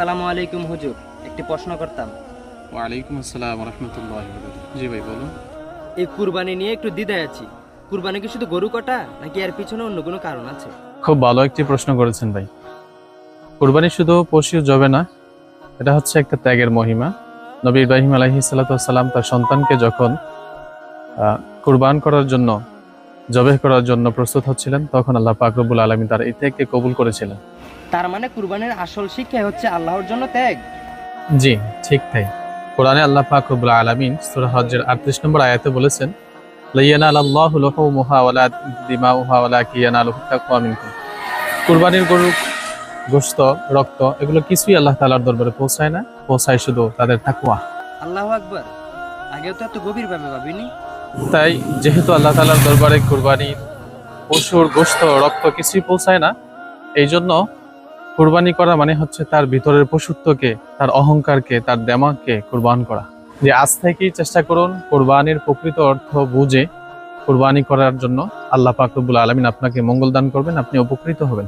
আসসালামু আলাইকুম হুজুর একটি প্রশ্ন করতাম। ওয়ালাইকুম আসসালাম রহমতুল্লাহ জি ভাই বলুন। এই কুরবানি নিয়ে একটু দ্বিধায় আছি। কুরবানি কি শুধু গরু কাটা নাকি এর পিছনে অন্য কোনো কারণ আছে? খুব ভালো একটি প্রশ্ন করেছেন ভাই। কুরবানি শুধু পশু জবে না এটা হচ্ছে একটা ত্যাগের মহিমা। নবী ইব্রাহিম আলহি সাল্লাম তার সন্তানকে যখন আহ, কুরবান করার জন্য জবেহ করার জন্য প্রস্তুত হচ্ছিলেন তখন আল্লাহ পাকরবুল আলমী তার এই ত্যাগকে কবুল করেছিলেন। তার মানে কুরবানির আসল শিক্ষা হচ্ছে আল্লাহর জন্য ত্যাগ। জি ঠিক তাই। কোরআনে আল্লাহ পাক রব্বুল আলামিন সূরা হজ্জের 38 নম্বর আয়াতে বলেছেন লাইয়ানাল আল্লাহু লাহুমুহা ওয়ালা দিমাউহা ওয়ালাকিন ইয়ানালুহু তাকওয়া মিনকুম। কুরবানির গরু গোশত রক্ত এগুলো কিছুই আল্লাহ তাআলার দরবারে পৌঁছায় না পৌঁছায় শুধু তাদের তাকওয়া। আল্লাহ আকবার। আগেও তো এত গভীরভাবে ভাবিনি। তাই যেহেতু আল্লাহ তাআলার দরবারে কুরবানির পশুর গোশত রক্ত কিছুই পৌঁছায় না এই জন্য কুরবানি করা মানে হচ্ছে তার ভিতরের পশুত্বকে, তার অহংকারকে, তার দেমাকে কোরবান করা। যে আজ থেকেই চেষ্টা করুন কোরবানির প্রকৃত অর্থ বুঝে কোরবানি করার জন্য আল্লাহ পাকবুল আলামিন আপনাকে মঙ্গল দান করবেন, আপনি উপকৃত হবেন।